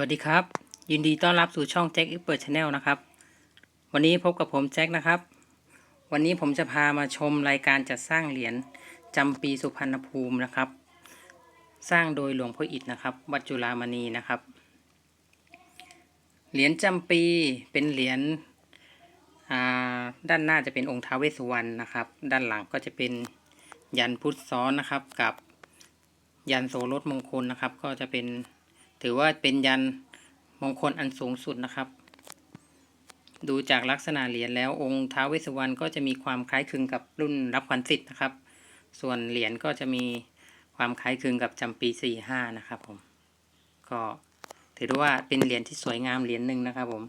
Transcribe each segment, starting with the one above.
วัสดีครับ ยินดีต้อนรับสู่ช่องแจ็คอีเปิดชาแนลนะครับ วันนี้พบกับผมแจ็คนะครับ วันนี้ผมจะพามาชมรายการจัดสร้างเหรียญจำปีสุพรรณภูมินะครับ สร้างโดยหลวงพ่ออิฐนะครับ วัดจุฬามณีนะครับ เหรียญจำปีเป็นเหรียญด้านหน้าจะเป็นองค์ท้าวเวสสุวรรณนะครับ ด้านหลังก็จะเป็นยันพุทธซ้อนนะครับ กับยันโสรถมงคลนะครับ ก็จะเป็น ถือว่าเป็นยันมงคลอันสูงสุดนะครับ ดูจากลักษณะเหรียญแล้วองค์ท้าวเวสสุวรรณก็จะมีความคล้ายคลึงกับรุ่นรับขวัญสิทธิ์นะครับ ส่วนเหรียญก็จะมีความคล้ายคลึงกับจำปี45นะครับผม ก็ถือว่าเป็นเหรียญที่สวยงามเหรียญหนึ่งนะครับผม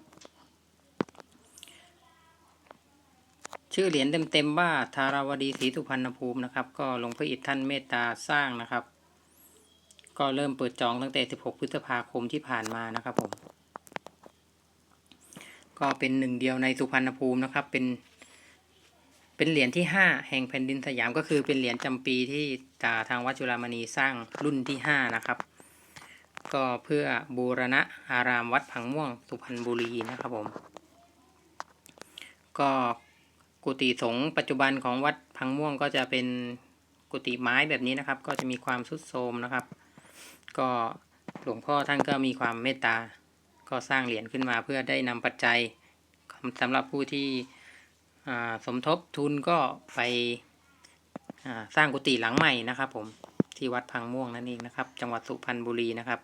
ชื่อเหรียญเต็มๆว่าธาราวดีศรีสุพรรณภูมินะครับ ก็หลวงพ่ออิฐท่านเมตตาสร้างนะครับ ก็เริ่มเปิดจองตั้งแต่ 16 พฤษภาคมที่ผ่านมานะครับผม ก็เป็นหนึ่งเดียวในสุพรรณภูมินะครับ เป็น เป็นเหรียญที่ 5 แห่งแผ่นดินสยามก็คือเป็นเหรียญจำปีที่าทางวัดจุฬามณีสร้างรุ่นที่ 5 นะครับ ก็เพื่อบูรณะอารามวัดผังม่วงสุพรรณบุรีนะครับผม ก็กุฏิสงฆ์ปัจจุบันของวัดพังม่วงก็จะเป็นกุฏิไม้แบบนี้นะครับ ก็จะมีความทรุดโทรมนะครับ ก็หลวงพ่อท่านก็มีความเมตตา ก็สร้างเหรียญขึ้นมาเพื่อได้นำปัจจัยสำหรับผู้ที่สมทบทุนก็ไปสร้างกุฏิหลังใหม่นะครับผมที่วัดพังม่วงนั่นเองนะครับ จังหวัดสุพรรณบุรีนะครับ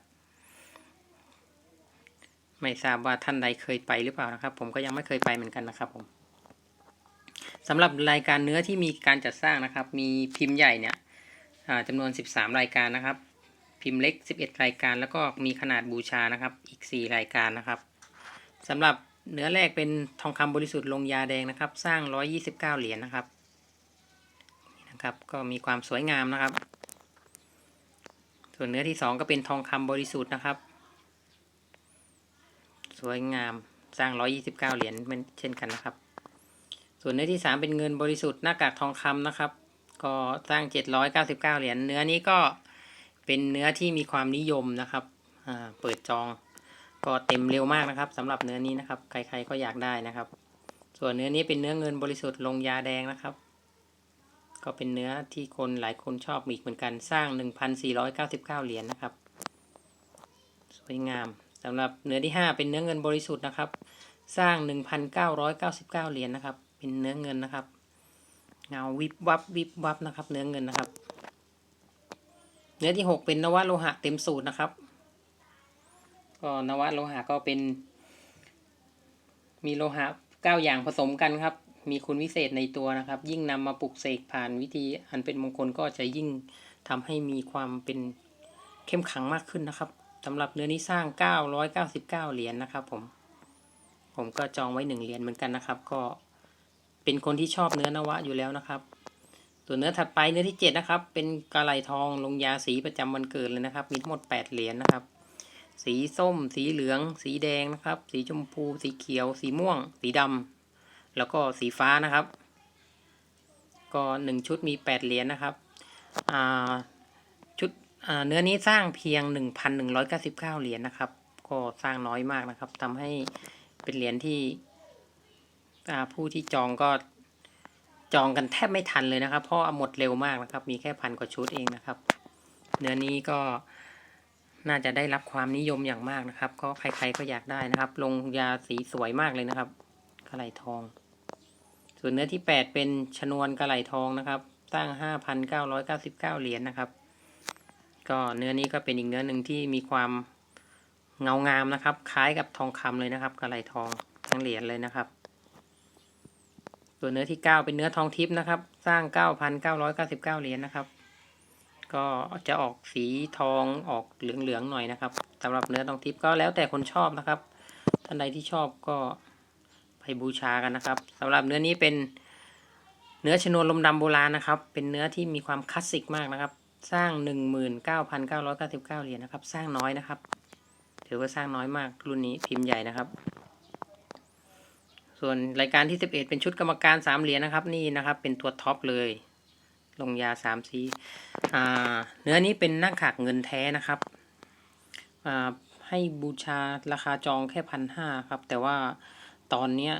ไม่ทราบว่าท่านใดเคยไปหรือเปล่านะครับ ผมก็ยังไม่เคยไปเหมือนกันนะครับผมสำหรับรายการเนื้อที่มีการจัดสร้างนะครับ มีพิมพ์ใหญ่เนี่ยจำนวน 13 รายการนะครับ พิมพ์เล็ก 11 รายการ แล้วก็มีขนาดบูชานะครับ อีก 4 รายการนะครับสำหรับเนื้อแรกเป็นทองคำบริสุทธิ์ลงยาแดงนะครับ สร้าง 129 เหรียญนะครับนะครับ ก็มีความสวยงามนะครับ ส่วนเนื้อที่ 2 ก็เป็นทองคำบริสุทธิ์นะครับ สวยงามสร้าง 129 เหรียญเหมือนเช่นกันนะครับ ส่วนเนื้อที่ 3 เป็นเงินบริสุทธิ์หน้ากากทองคำนะครับ ก็สร้าง 799 เหรียญเนื้อนี้ก็ เป็นเนื้อที่มีความนิยมนะครับอ่าเปิดจองก็เต็มเร็วมากนะครับสำหรับเนื้อนี้นะครับ ใครๆก็อยากได้นะครับ ส่วนเนื้อนี้เป็นเนื้อเงินบริสุทธิ์ลงยาแดงนะครับ ก็เป็นเนื้อที่คนหลายคนชอบอีกเหมือนกันสร้าง 1,499 เหรียญนะครับ สวยงามสำหรับเนื้อที่ 5 เป็นเนื้อเงินบริสุทธิ์นะครับ สร้าง 1,999 เหรียญนะครับ เป็นเนื้อเงินนะครับ เงาวิบวับวิบวับนะครับ เนื้อเงินนะครับ เนื้อที่หกเป็นนวโลหะเต็มสูตรนะครับ ก็นวโลหะก็เป็น มีโลหะเก้าอย่างผสมกันครับ มีคุณวิเศษในตัวนะครับ ยิ่งนำมาปลุกเสกผ่านวิธีอันเป็นมงคลก็จะยิ่งทำให้มีความเป็นเข้มขังมากขึ้นนะครับสำหรับเนื้อนี้สร้าง 999 เหรียญนะครับ ผม ผมก็จองไว้หนึ่งเหรียญเหมือนกันนะครับ ก็เป็นคนที่ชอบเนื้อนวะอยู่แล้วนะครับ ส่วนเนื้อถัดไปเนื้อที่เจ็ดนะครับ เป็นกะไหลทองลงยาสีประจำวันเกิดเลยนะครับ มีทั้งหมดแปดเหรียญนะครับ สีส้ม สีเหลือง สีแดงนะครับ สีชมพู สีเขียว สีม่วง สีดำแล้วก็สีฟ้านะครับ ก็หนึ่งชุดมีแปดเหรียญนะครับชุดเนื้อนี้สร้างเพียงหนึ่งพันหนึ่งร้อยเก้าสิบเก้าเหรียญนะครับ ก็สร้างน้อยมากนะครับทำให้เป็นเหรียญที่ผู้ที่จองก็ จองกันแทบไม่ทันเลยนะครับ เพราะหมดเร็วมากนะครับ มีแค่พันกว่าชุดเองนะครับ เนื้อนี้ก็น่าจะได้รับความนิยมอย่างมากนะครับ ก็ใครๆก็อยากได้นะครับ ลงยาสีสวยมากเลยนะครับกระไหลทอง ส่วนเนื้อที่แปดเป็นชนวนกระไหลทองนะครับสร้งห้าพันเก้าร้อยเก้าสิบเก้าเหรียญนะครับ ก็เนื้อนี้ก็เป็นอีกเนื้อหนึ่งที่มีความเงางามนะครับ คล้ายกับทองคำเลยนะครับกระไหลทองทั้งเหรียญเลยนะครับ ส่วนเนื้อที่ 9 เป็นเนื้อทองทิพย์นะครับ สร้าง 9,999 เหรียญนะครับ ก็จะออกสีทองออกเหลืองๆหน่อยนะครับสำหรับเนื้อทองทิพย์ก็แล้วแต่คนชอบนะครับ ท่านใดที่ชอบก็ไปบูชากันนะครับสำหรับเนื้อนี้เป็นเนื้อชนวนลมดำโบราณนะครับ เป็นเนื้อที่มีความคลาสสิกมากนะครับ สร้าง 19,999 เหรียญนะครับ สร้างน้อยนะครับ ถือว่าสร้างน้อยมากรุ่นนี้พิมพ์ใหญ่นะครับ ส่วนรายการที่ 11 เป็นชุดกรรมการสามเหรียญนะครับ นี่นะครับ เป็นตัวท็อปเลย ลงยาสามสีเนื้อนี้เป็นหน้ากากเงินแท้นะครับให้บูชาราคาจองแค่พันห้าครับ แต่ว่าตอนเนี้ย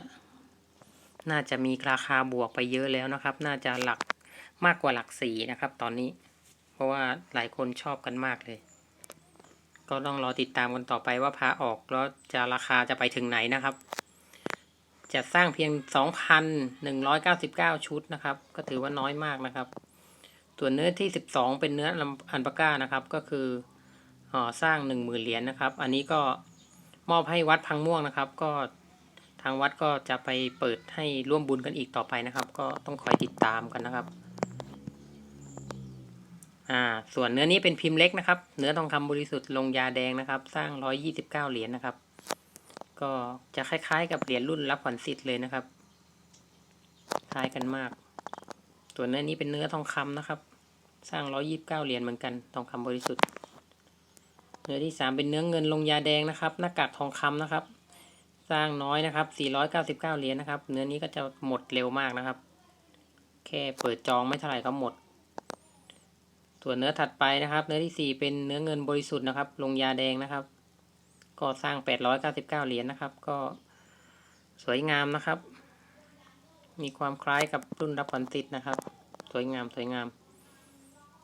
น่าจะมีราคาบวกไปเยอะแล้วนะครับ น่าจะหลักมากกว่าหลักสี่นะครับ ตอนนี้ เพราะว่าหลายคนชอบกันมากเลย ก็ต้องรอติดตามกันต่อไปว่าพระออกแล้วจะราคาจะไปถึงไหนนะครับ จะสร้างเพียง 2,199 ชุดนะครับ ก็ถือว่าน้อยมากนะครับ ส่วนเนื้อที่ 12 เป็นเนื้ออันปาก้านะครับ ก็คืออสร้าง 10,000เหรียญนะครับ อันนี้ก็มอบให้วัดพังม่วงนะครับ ก็ทางวัดก็จะไปเปิดให้ร่วมบุญกันอีกต่อไปนะครับ ก็ต้องคอยติดตามกันนะครับอ่าส่วนเนื้อนี้เป็นพิมพ์เล็กนะครับ เนื้อทองคำบริสุทธิ์ลงยาแดงนะครับ สร้าง 129 เหรียญนะครับ ก็จะคล้ายๆ กับเหรียญรุ่นรับขวัญสิทธิ์เลยนะครับ คล้ายกันมากส่วเนื้อนี้เป็นเนื้อทองคำนะครับ สร้าง129เก้าเหรียญเหมือนกัน ทองคำบริสุทธิ์ เนื้อที่สามเป็นเนื้อเงินลงยาแดงนะครับ หน้ากากทองคำนะครับ สร้างน้อยนะครับ499เหรียญนะครับ เนื้อนี้ก็จะหมดเร็วมากนะครับ แค่เปิดจองไม่เท่าไหร่ก็หมด ส่วนเนื้อถัดไปนะครับ เนื้อที่สี่เป็นเนื้อเงินบริสุทธิ์นะครับ ลงยาแดงนะครับ ก็สร้าง 899 เหรียญนะครับ ก็สวยงามนะครับ มีความคล้ายกับรุ่นรับขวัญติดนะครับ สวยงามสวยงาม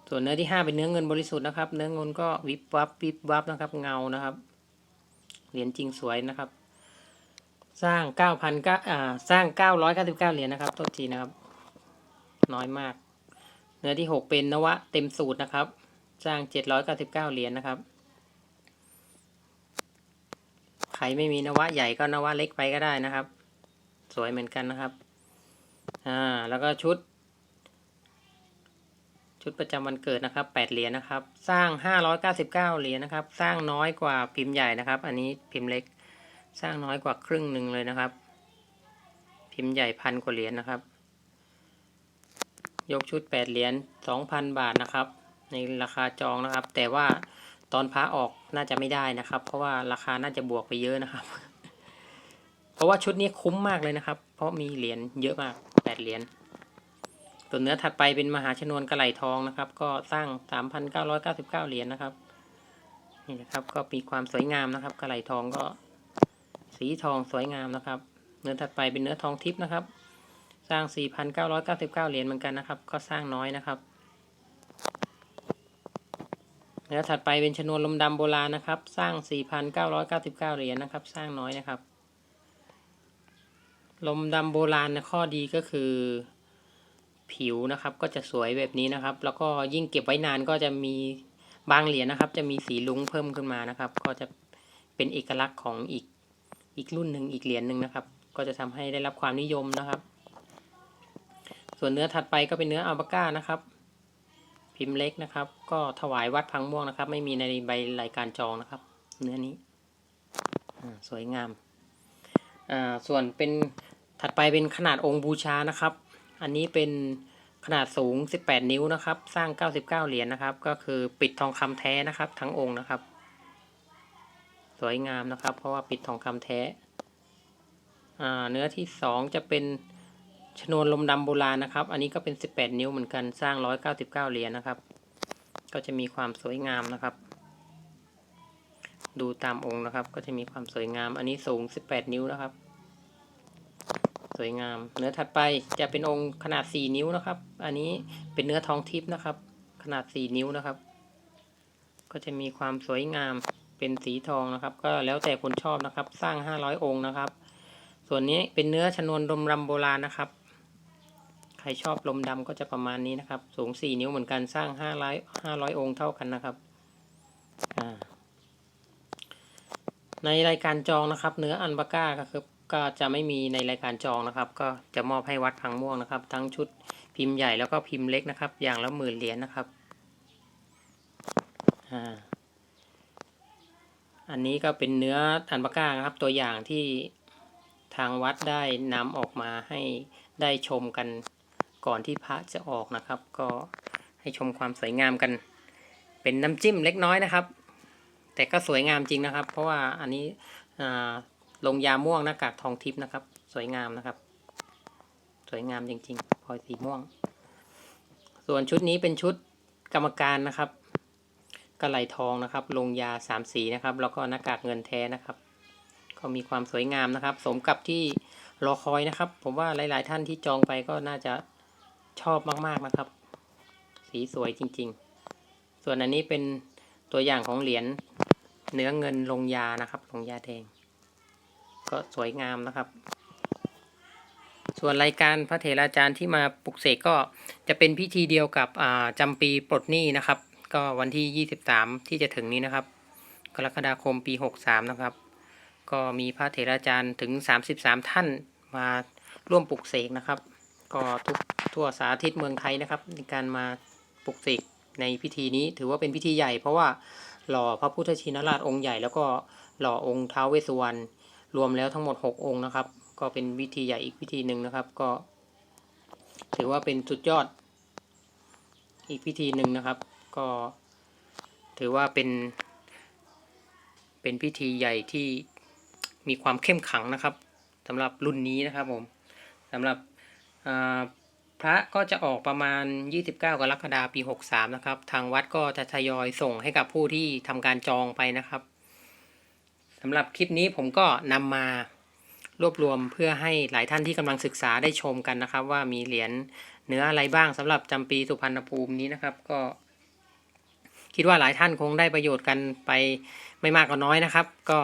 ส่วนเนื้อที่ห้าเป็นเนื้อเงินบริสุทธิ์นะครับ เนื้อเงินก็วิบวับวิบวับนะครับ เงานะครับ เหรียญจริงสวยนะครับ สร้าง9,000ก็อ่าสร้าง 999 เหรียญนะครับต้นทีนะครับ น้อยมาก เนื้อที่หกเป็นนวะเต็มสูตรนะครับ สร้าง 799 เหรียญนะครับ ใค รไม่มีนวะใหญ่ก็นวะเล็กไปก็ได้นะครับ สวยเหมือนกันนะครับ อ่า แล้วก็ชุด ชุดประจำวันเกิดนะครับ8เหรียญนะครับ สร้าง599เหรียญนะครับ สร้างน้อยกว่าพิมพ์ใหญ่นะครับ อันนี้พิมพ์เล็ก สร้างน้อยกว่าครึ่งหนึ่งเลยนะครับ พิมพ์ใหญ่พันกว่าเหรียญนะครับ ยกชุด8เหรียญ2,000บาทนะครับ ในราคาจองนะครับ แต่ว่า ตอนพระออกน่าจะไม่ได้นะครับ เพราะว่าราคาน่าจะบวกไปเยอะนะครับ เพราะว่าชุดนี้คุ้มมากเลยนะครับ เพราะมีเหรียญเยอะมาก8เหรียญส่วเนื้อถัดไปเป็นมหาชนวนกระไหลทองนะครับ ก็สร้าง3,999เหรียญนะครับนี่นะครับก็มีความสวยงามนะครับ กระไหลทองก็ สีทองสวยงามนะครับ เนื้อถัดไปเป็นเนื้อทองทิพย์นะครับ สร้าง 4,999 เหรียญเหมือนกันนะครับ ก็สร้างน้อยนะครับ เนื้อถัดไปเป็นชนวนลมดำโบราณนะครับ สร้าง 4,999 เหรียญนะครับ สร้างน้อยนะครับ ลมดำโบราณนะข้อดีก็คือ ผิวนะครับก็จะสวยแบบนี้นะครับ แล้วก็ยิ่งเก็บไว้นานก็จะมีบางเหรียญนะครับ จะมีสีลุ้งเพิ่มขึ้นมานะครับ ก็จะเป็นเอกลักษณ์ของอีกอีกรุ่นหนึ่งอีกเหรียญหนึ่งนะครับ ก็จะทำให้ได้รับความนิยมนะครับ ส่วนเนื้อถัดไปก็เป็นเนื้ออัลปาก้านะครับ พิมพ์เล็กนะครับ ก็ถวายวัดพังม่วงนะครับ ไม่มีในใบรายการจองนะครับ เนื้อนี้สวยงามอ่าส่วนเป็นถัดไปเป็นขนาดองค์บูชานะครับ อันนี้เป็นขนาดสูง 18 นิ้วนะครับ สร้าง 99 เหรียญนะครับ ก็คือปิดทองคำแท้นะครับ ทั้งองค์นะครับ สวยงามนะครับ เพราะว่าปิดทองคำแท้อ่าเนื้อที่สองจะเป็น ชนวนลมดำโบราณนะครับ อันนี้ก็เป็น 18 นิ้วเหมือนกันสร้าง 199 เหรียญนะครับ ก็จะมีความสวยงามนะครับ ดูตามองค์นะครับ ก็จะมีความสวยงาม อันนี้สูง 18 นิ้วนะครับ สวยงาม เนื้อถัดไปจะเป็นองค์ขนาด 4 นิ้วนะครับ อันนี้เป็นเนื้อทองทิพย์นะครับ ขนาด 4 นิ้วนะครับ ก็จะมีความสวยงามเป็นสีทองนะครับ ก็แล้วแต่คนชอบนะครับ สร้าง 500 องค์นะครับ ส่วนนี้เป็นเนื้อชนวนลมรำโบราณนะครับ ใครชอบลมดำก็จะประมาณนี้นะครับ สูง 4 นิ้วเหมือนกันสร้าง500 500 องค์เท่ากันนะครับ ในรายการจองนะครับ เนื้ออันบาก้าก็คือก็จะไม่มีในรายการจองนะครับ ก็จะมอบให้วัดพังม่วงนะครับ ทั้งชุดพิมพ์ใหญ่แล้วก็พิมพ์เล็กนะครับ อย่างละหมื่นเหรียญนะครับอันนี้ก็เป็นเนื้ออันบาก้านะครับ ตัวอย่างที่ทางวัดได้นำออกมาให้ได้ชมกัน ก่อนที่พระจะออกนะครับ ก็ให้ชมความสวยงามกัน เป็นน้ำจิ้มเล็กน้อยนะครับ แต่ก็สวยงามจริงนะครับ เพราะว่าอันนี้ลงยาม่วงหน้ากากทองทิพย์นะครับ สวยงามนะครับ สวยงามจริงๆพลอยสีม่วง ส่วนชุดนี้เป็นชุดกรรมการนะครับกระไหลทองนะครับ ลงยาสามสีนะครับ แล้วก็หน้ากากเงินแท้นะครับ ก็มีความสวยงามนะครับ สมกับที่รอคอยนะครับ ผมว่าหลาย ๆ ท่านที่จองไปก็น่าจะ ชอบมากๆนะครับ สีสวยจริง ๆ ส่วนอันนี้เป็นตัวอย่างของเหรียญเนื้อเงินลงยานะครับลงยาแดง ก็สวยงามนะครับ ส่วนรายการพระเถราจารย์ที่มาปลุกเสกก็จะเป็นพิธีเดียวกับจำปีปลดหนี้นะครับ ก็วันที่ 23 ที่จะถึงนี้นะครับ กรกฎาคมปี 63 นะครับ ก็มีพระเถราจารย์ถึง 33 ท่านมาร่วมปลุกเสกนะครับ ก็ทุกทั่วสาธิตเมืองไทยนะครับในการมาปลุกเสกในพิธีนี้ถือว่าเป็นพิธีใหญ่ เพราะว่าหล่อพระพุทธชินราชองค์ใหญ่แล้วก็หล่อองค์ท้าวเวสสุวรรณรวมแล้วทั้งหมด 6 องค์นะครับ ก็เป็นพิธีใหญ่อีกพิธีหนึ่งนะครับ ก็ ถือว่าเป็นสุดยอดอีกพิธีหนึ่งนะครับ ก็ถือว่าเป็น เป็นพิธีใหญ่ที่มีความเข้มขังนะครับสำหรับรุ่นนี้นะครับผมสำหรับ พระก็จะออกประมาณ 29 กรกฎาคมปี 63 นะครับ ทางวัดก็จะทยอยส่งให้กับผู้ที่ทำการจองไปนะครับสำหรับคลิปนี้ผมก็นำมารวบรวมเพื่อให้หลายท่านที่กำลังศึกษาได้ชมกันนะครับ ว่ามีเหรียญเนื้ออะไรบ้างสำหรับจำปีสุพรรณภูมินี้นะครับ ก็ คิดว่าหลายท่านคงได้ประโยชน์กันไปไม่มากก็น้อยนะครับ ก็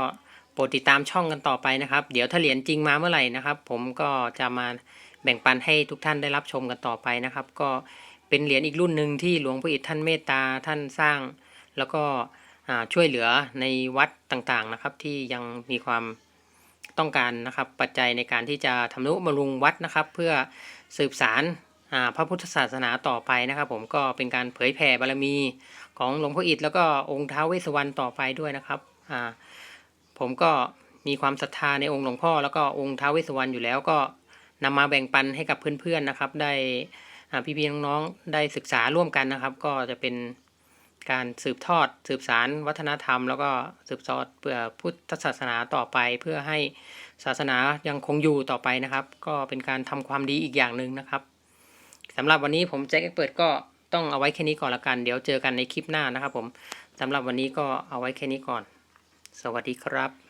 โปรดติดตามช่องกันต่อไปนะครับ เดี๋ยวถ้าเหรียญจริงมาเมื่อไหร่นะครับ ผมก็จะมา แบ่งปันให้ทุกท่านได้รับชมกันต่อไปนะครับ ก็เป็นเหรียญอีกรุ่นหนึ่งที่หลวงพ่ออิฐท่านเมตตาท่านสร้าง แล้วก็ช่วยเหลือในวัดต่างๆนะครับ ที่ยังมีความต้องการนะครับปัจจัยในการที่จะทำนุบำรุงวัดนะครับ เพื่อสืบสารพระพุทธศาสนาต่อไปนะครับ ผมก็เป็นการเผยแผ่บารมีของหลวงพ่ออิฐแล้วก็องค์ท้าวเวสสวรรณต่อไปด้วยนะครับผมก็มีความศรัทธาในองค์หลวงพ่อแล้วก็องค์ท้าวเวสวรรณอยู่แล้วก็ นำมาแบ่งปันให้กับเพื่อนๆนะครับ ได้พี่ๆน้องๆได้ศึกษาร่วมกันนะครับ ก็จะเป็นการสืบทอดสืบสารวัฒนธรรม แล้วก็สืบทอดเพื่อพุทธศาสนาต่อไป เพื่อให้ศาสนายังคงอยู่ต่อไปนะครับ ก็เป็นการทำความดีอีกอย่างหนึ่งนะครับสำหรับวันนี้ผมแจ็คเอ็กเปิดก็ต้องเอาไว้แค่นี้ก่อนละกัน เดี๋ยวเจอกันในคลิปหน้านะครับผมสำหรับวันนี้ก็เอาไว้แค่นี้ก่อน สวัสดีครับ